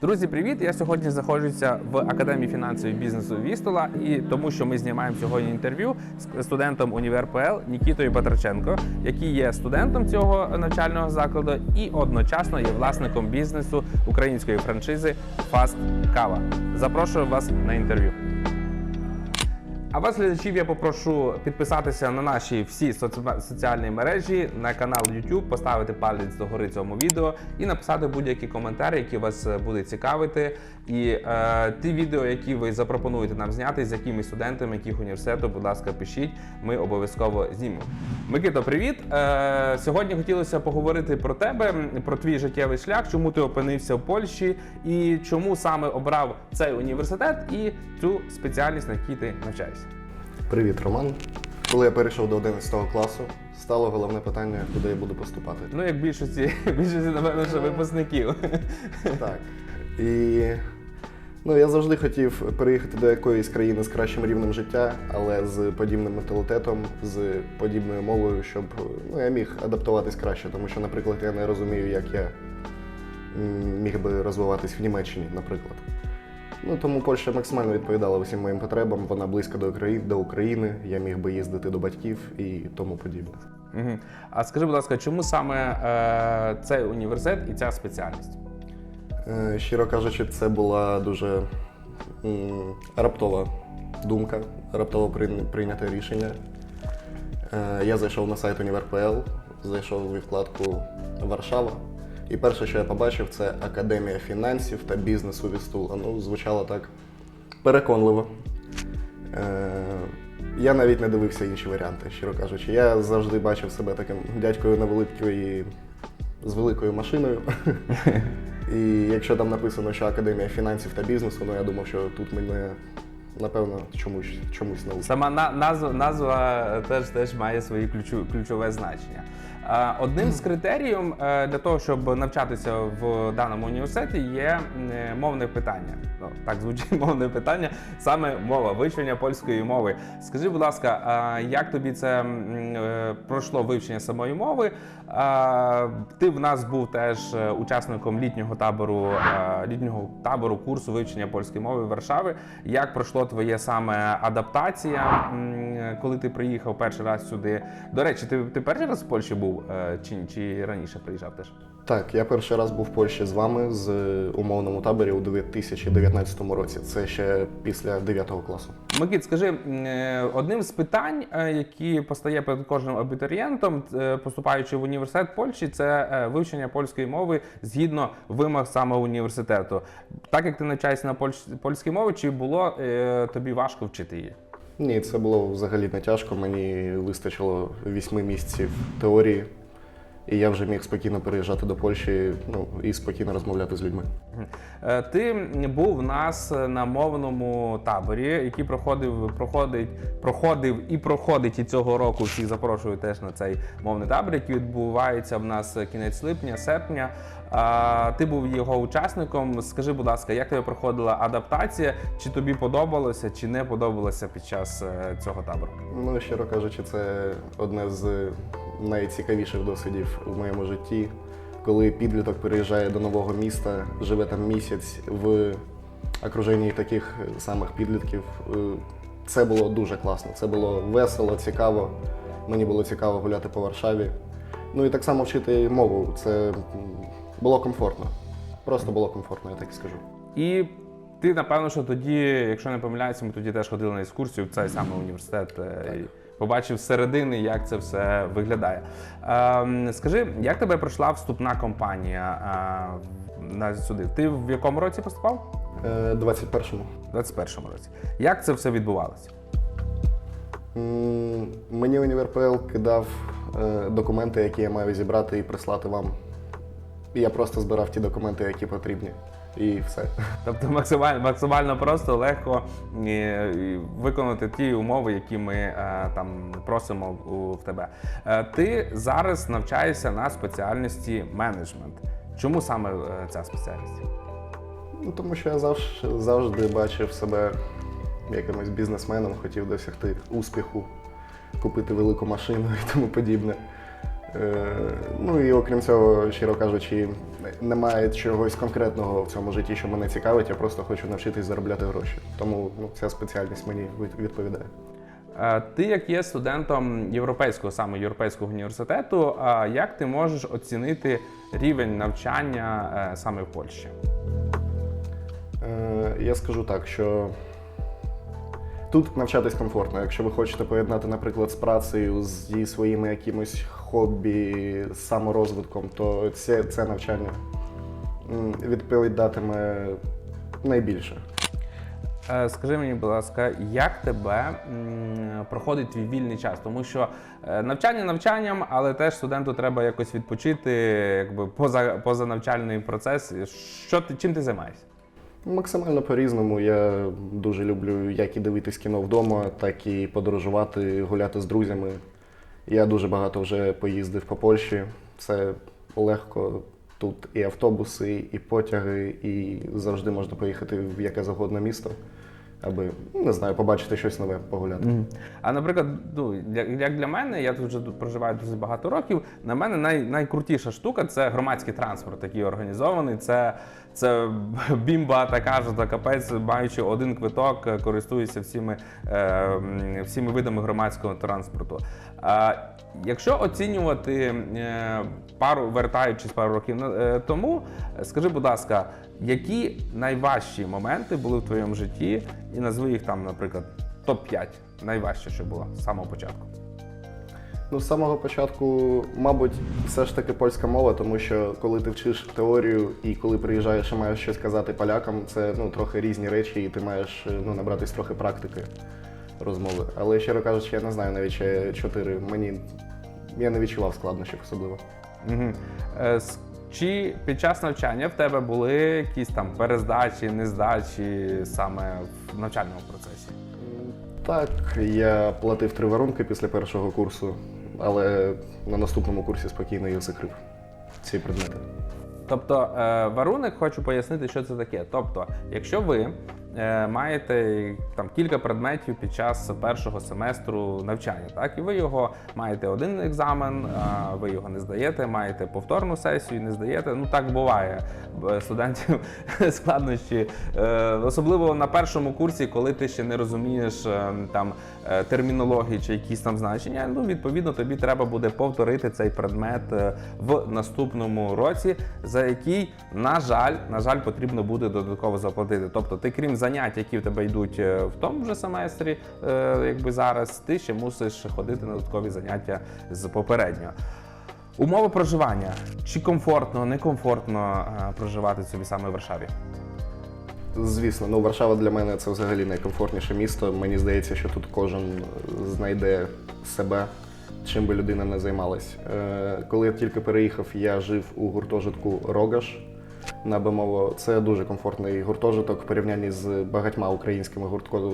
Друзі, привіт! Я сьогодні знаходжуся в Академії фінансового бізнесу Вістола, і тому, що ми знімаємо сьогодні інтерв'ю з студентом Універ ПЛ Нікітою Петроченко, який є студентом цього навчального закладу і одночасно є власником бізнесу української франшизи Fast Кава. Запрошую вас на інтерв'ю. А вас, глядачів, я попрошу підписатися на наші всі соці- соціальні мережі, на канал YouTube, поставити палець догори цьому відео і написати будь-які коментарі, які вас е, буде цікавити. І е, ті відео, які ви запропонуєте нам зняти, з якими студентами, яких університету, будь ласка, пишіть. Ми обов'язково знімемо. Микито, привіт! Е, сьогодні хотілося поговорити про тебе, про твій життєвий шлях, чому ти опинився в Польщі і чому саме обрав цей університет і цю спеціальність, на якій ти навчаєшся. Привіт, Роман. Коли я перейшов до 11 класу, стало головне питання, куди я буду поступати. Ну, як більшості, більшості, напевно, що випускників. Так. І ну, я завжди хотів переїхати до якоїсь країни з кращим рівнем життя, але з подібним менталітетом, з подібною мовою, щоб ну, я міг адаптуватись краще. Тому що, наприклад, я не розумію, як я міг би розвиватись в Німеччині, наприклад. Ну, тому Польща максимально відповідала усім моїм потребам. Вона близька до України, до України. Я міг би їздити до батьків і тому подібне. Мгм. А скажи, будь ласка, чому саме е, цей університет і ця спеціальність? Е, Щиро кажучи, це була дуже м, раптова думка, раптово прийня- прийняте рішення. Е, Я зайшов на сайт Універ.пл, зайшов у вкладку Варшава. І перше, що я побачив, це Академія фінансів та бізнесу Вістула. Ну, звучало так переконливо. Е, Я навіть не дивився інші варіанти, щиро кажучи. Я завжди бачив себе таким дядькою на великої з великою машиною. І якщо там написано, що Академія фінансів та бізнесу, ну я думав, що тут мене напевно чомусь чомусь научать. Сама на, назва, назва теж, теж має своє ключу, ключове значення. Одним з критеріїв е, для того, щоб навчатися в даному університеті, є е, мовне питання. Ну, так звучить мовне питання, саме мова, вивчення польської мови. Скажи, будь ласка, як тобі це е, пройшло вивчення самої мови? Ти в нас був теж учасником літнього табору, літнього табору курсу вивчення польської мови Варшави. Як пройшло твоє саме адаптація, коли ти приїхав перший раз сюди? До речі, ти, ти перший раз в Польщі був е, чи, чи раніше приїжджав теж? Так, я перший раз був в Польщі з вами з е, умовному таборі у 2019 році. Це ще після 9 класу. Микит, скажи, е, одним з питань, які постає перед кожним абітурієнтом, поступаючи в університет Польщі, це вивчення польської мови згідно вимог саме університету. Так як ти навчаєшся на польській мові, чи було тобі важко вчити її? Ні, це було взагалі не тяжко. Мені вистачило вісьми місяців теорії, і я вже міг спокійно переїжджати до Польщі ну, і спокійно розмовляти з людьми. Е, Ти був в нас на мовному таборі, який проходив, проходить, проходив і проходить і цього року. Всіх запрошую теж на цей мовний табір, який відбувається в нас кінець липня, серпня. А, Ти був його учасником. Скажи, будь ласка, як тебе проходила адаптація? Чи тобі подобалося, чи не подобалося під час е, цього табору? Ну, щиро кажучи, це одне з найцікавіших досвідів у моєму житті. Коли підліток переїжджає до нового міста, живе там місяць в окруженні таких самих підлітків. е, Це було дуже класно. Це було весело, цікаво. Мені було цікаво гуляти по Варшаві. Ну і так само вчити мову. Це було комфортно. Просто було комфортно, я так і скажу. І ти, напевно, що тоді, якщо не помиляюся, ми тоді теж ходили на екскурсію в цей самий університет. е, і Побачив зсередини, як це все виглядає. Ем, скажи, як тебе пройшла вступна кампанія е, на сюди? Ти в якому році поступав? Е, 21-му. У 21-му році. Як це все відбувалося? М, Мені УніверПЛ кидав е, документи, які я маю зібрати і прислати вам. І я просто збирав ті документи, які потрібні. І все. Тобто максимально, максимально просто легко виконати ті умови, які ми е, там просимо у- в тебе. Е, Ти зараз навчаєшся на спеціальності менеджмент. Чому саме е, ця спеціальність? Ну, тому що я завжди, завжди бачив себе якимось бізнесменом, хотів досягти успіху, купити велику машину і тому подібне. Е, ну і окрім цього, щиро кажучи, немає чогось конкретного в цьому житті, що мене цікавить. Я просто хочу навчитись заробляти гроші. Тому ну, ця спеціальність мені відповідає. Ти як є студентом європейського саме європейського університету, як ти можеш оцінити рівень навчання е, саме в Польщі? Е, я скажу так, що тут навчатись комфортно. Якщо ви хочете поєднати, наприклад, з працею, зі своїми якимось хобі, саморозвитком, то це, це навчання відповідатиме найбільше. Е, Скажи мені, будь ласка, як тебе проходить твій вільний час? Тому що е, навчання навчанням, але теж студенту треба якось відпочити, якби поза, навчальний процес. Що ти чим ти займаєшся? Максимально по-різному. Я дуже люблю як і дивитись кіно вдома, так і подорожувати, гуляти з друзями. Я дуже багато вже поїздив по Польщі. Це легко. Тут і автобуси, і потяги, і завжди можна поїхати в яке завгодно місто, аби ну, не знаю, побачити щось нове, погуляти. А наприклад, ну як як для мене, я тут вже проживаю дуже багато років. На мене най, найкрутіша штука це громадський транспорт, який організований. Це, це бімба така ж, та капець, маючи один квиток, користуюся всіми, е, всіми видами громадського транспорту. А, якщо оцінювати е, пару, вертаючись пару років е, тому, скажи, будь ласка, які найважчі моменти були в твоєму житті, і назви їх там, наприклад, топ-5 найважче, що було з самого початку. Ну, з самого початку, мабуть, все ж таки польська мова, тому що коли ти вчиш теорію і коли приїжджаєш і маєш щось казати полякам, це ну, трохи різні речі, і ти маєш ну, набратись трохи практики розмови. Але щиро кажучи, я не знаю навіть ще чотири. Мені я не відчував складнощів особливо. Угу. Чи під час навчання в тебе були якісь там перездачі, нездачі саме в навчальному процесі? Так, я платив три варунки після першого курсу, але на наступному курсі спокійно їх закрив. Ці предмети. Тобто, е, варуник хочу пояснити, що це таке. Тобто, якщо ви маєте там кілька предметів під час першого семестру навчання, так і ви його маєте один екзамен, ви його не здаєте, маєте повторну сесію, не здаєте. Ну так буває студентів складнощі, Е, особливо на першому курсі, коли ти ще не розумієш е, там е, термінології чи якісь там значення. Ну відповідно тобі треба буде повторити цей предмет е, в наступному році, за який, на жаль, на жаль, потрібно буде додатково заплатити. Тобто, ти крім занять, які в тебе йдуть е, в тому же семестрі, е, якби зараз, ти ще мусиш ходити на додаткові заняття з попереднього. Умови проживання чи комфортно, некомфортно е, проживати собі саме в Варшаві? Звісно, ну Варшава для мене це взагалі найкомфортніше місто. Мені здається, що тут кожен знайде себе, чим би людина не займалась. Коли я тільки переїхав, я жив у гуртожитку Рогаш на Бемово. Це дуже комфортний гуртожиток в порівнянні з багатьма українськими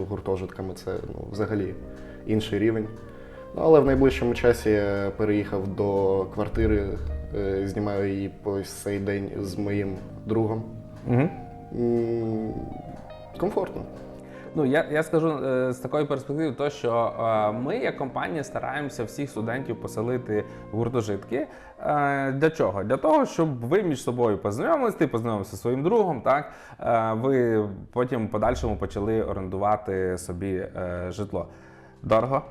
гуртожитками. Це ну, взагалі інший рівень. Ну, але в найближчому часі я переїхав до квартири, е, знімаю її по цей день з моїм другом. Угу. Комфортно. Ну я, я скажу е, з такої перспективи, то що е, ми, як компанія, стараємося всіх студентів поселити в гуртожитки. Е, для чого? Для того, щоб ви між собою познайомились, ти познайомився зі своїм другом, так ви потім в подальшому почали орендувати собі житло. Дорого?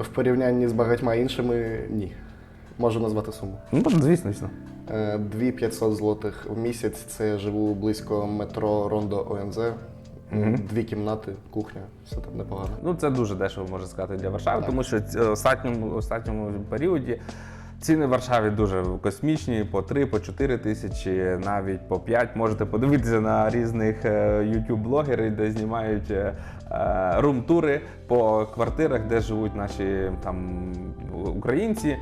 В порівнянні з багатьма іншими ні. Можу назвати суму. Ну, звісно, звісно. Е, 2500 злотих в місяць. Це я живу близько метро Рондо ОНЗ. Дві кімнати, кухня, все там непогано. Ну, це дуже дешево можна сказати для Варшави, тому що ці- останньому, останньому періоді ціни в Варшаві дуже космічні, по 3, по 4 тисячі, навіть по 5. Можете подивитися на різних е, YouTube-блогерів, де знімають е, е, рум-тури по квартирах, де живуть наші там українці.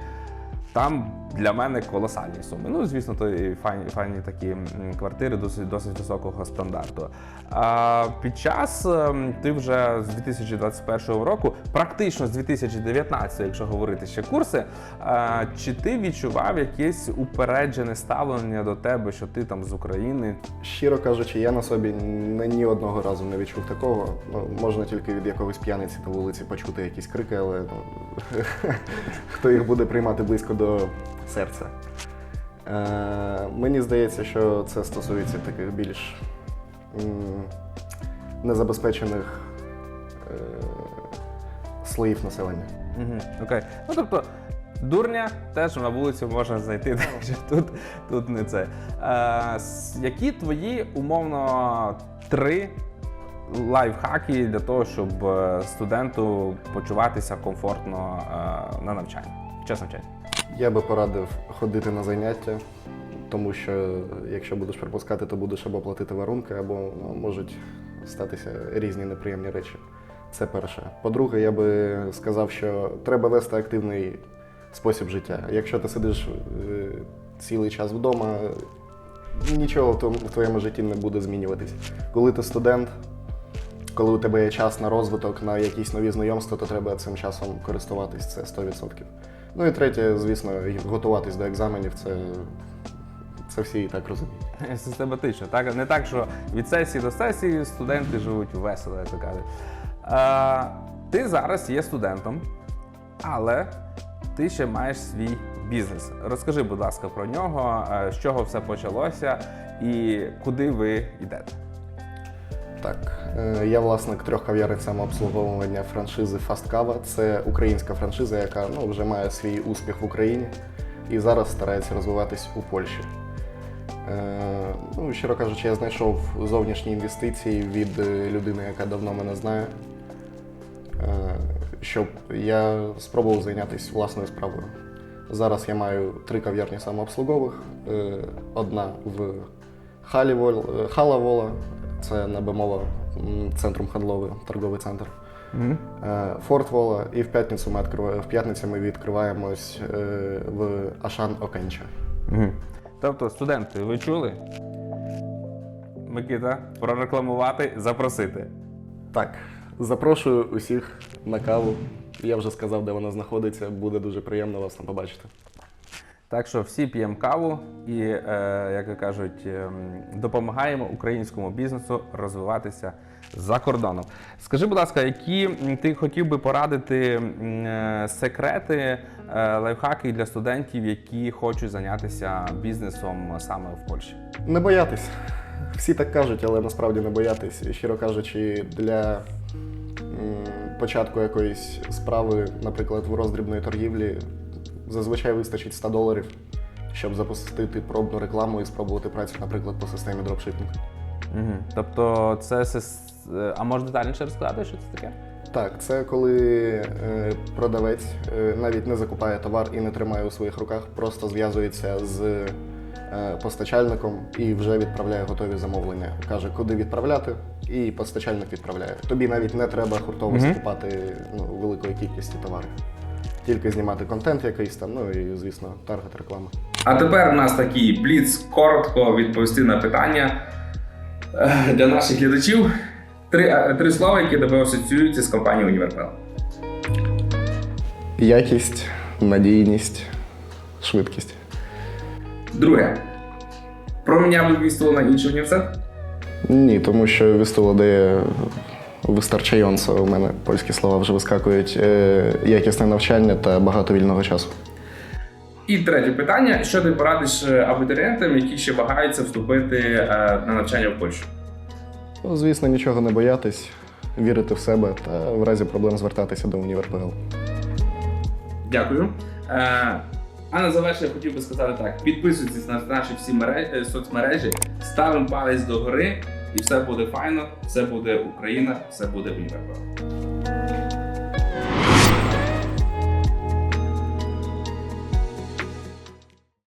Там для мене колосальні суми. Ну, звісно, то і файні, файні такі квартири досить, досить високого стандарту. А під час ем, ти вже з 2021 року, практично з 2019, якщо говорити ще курси, а, чи ти відчував якесь упереджене ставлення до тебе, що ти там з України? Щиро кажучи, я на собі ні одного разу не відчув такого. Ну, можна тільки від якогось п'яниці на вулиці почути якісь крики, але ну, хто їх буде приймати близько до серця. Е, мені здається, що це стосується таких більш незабезпечених е, слоїв населення. Угу, окей. Ну тобто. Дурня теж на вулиці можна знайти, так що тут, тут не це. Е, які твої умовно три лайфхаки для того, щоб е, студенту почуватися комфортно е, на навчанні? Час навчання. Я би порадив ходити на заняття, тому що якщо будеш пропускати, то будеш або платити варунки, або ну, можуть статися різні неприємні речі. Це перше. По-друге, я би сказав, що треба вести активний спосіб життя. Якщо ти сидиш е, цілий час вдома, нічого в твоєму житті не буде змінюватись. Коли ти студент, коли у тебе є час на розвиток, на якісь нові знайомства, то треба цим часом користуватись, це 100%. Ну і третє, звісно, готуватись до екзаменів, це, це всі і так розуміють. Систематично, так? Не так, що від сесії до сесії студенти живуть весело, як то кажуть. Е, ти зараз є студентом, але ти ще маєш свій бізнес. Розкажи, будь ласка, про нього, е, з чого все почалося і куди ви йдете. Так, е, я власник трьох кав'ярень самообслуговування франшизи Fast Kava. Це українська франшиза, яка ну, вже має свій успіх в Україні і зараз старається розвиватись у Польщі. Е, ну, щиро кажучи, я знайшов зовнішні інвестиції від е, людини, яка давно мене знає, щоб я спробував зайнятися власною справою. Зараз я маю три кав'ярні самообслугових, одна в Халі Вол- е, Хала Вола, це Набемова центром хандловий торговий центр. Е, Форт Вола, і в п'ятницю ми відкриваємо, в п'ятницю ми відкриваємось е, в Ашан Окенча. Угу. Тобто, студенти, ви чули? Микита, прорекламувати, запросити. Так, запрошую усіх на каву. Я вже сказав, де вона знаходиться. Буде дуже приємно вас там побачити. Так що всі п'ємо каву і, е, як кажуть, ем, допомагаємо українському бізнесу розвиватися за кордоном. Скажи, будь ласка, які ти хотів би порадити е, секрети, е, лайфхаки для студентів, які хочуть зайнятися бізнесом саме в Польщі? Не боятись. Всі так кажуть, але насправді не боятись. І, Щиро кажучи, для початку якоїсь справи, наприклад, в роздрібної торгівлі, зазвичай вистачить 100 доларів, щоб запустити пробну рекламу і спробувати працю, наприклад, по системі дропшипінг. Угу. Тобто, це е, а можеш детальніше розказати, що це таке? Так, це коли е, продавець е, навіть не закупає товар і не тримає у своїх руках, просто зв'язується з постачальником і вже відправляє готові замовлення. Каже, куди відправляти, і постачальник відправляє. Тобі навіть не треба хуртово Мгм. закупати ну, великої кількості товарів. Тільки знімати контент якийсь там, ну і звісно, таргет реклама. А тепер у нас такий бліц коротко відповісти на питання е, для наших глядачів. Три, е, три слова, які тебе асоціюються з компанією Універпел. Якість, надійність, швидкість. Друге. Проміняв вісту на інший університет? Ні, тому що вістула дає вистачаюнце, у мене польські слова вже вискакують, е, якісне навчання та багато вільного часу. І третє питання: що ти порадиш е, абітурієнтам, які ще вагаються вступити е, на навчання в Польщу? Ну, звісно, нічого не боятись, вірити в себе та в разі проблем звертатися до УніверПЛ. Дякую. А на завершення хотів би сказати так: підписуйтесь на наші всі мережі, соцмережі, ставимо палець догори, і все буде файно, все буде Україна, все буде Універпел.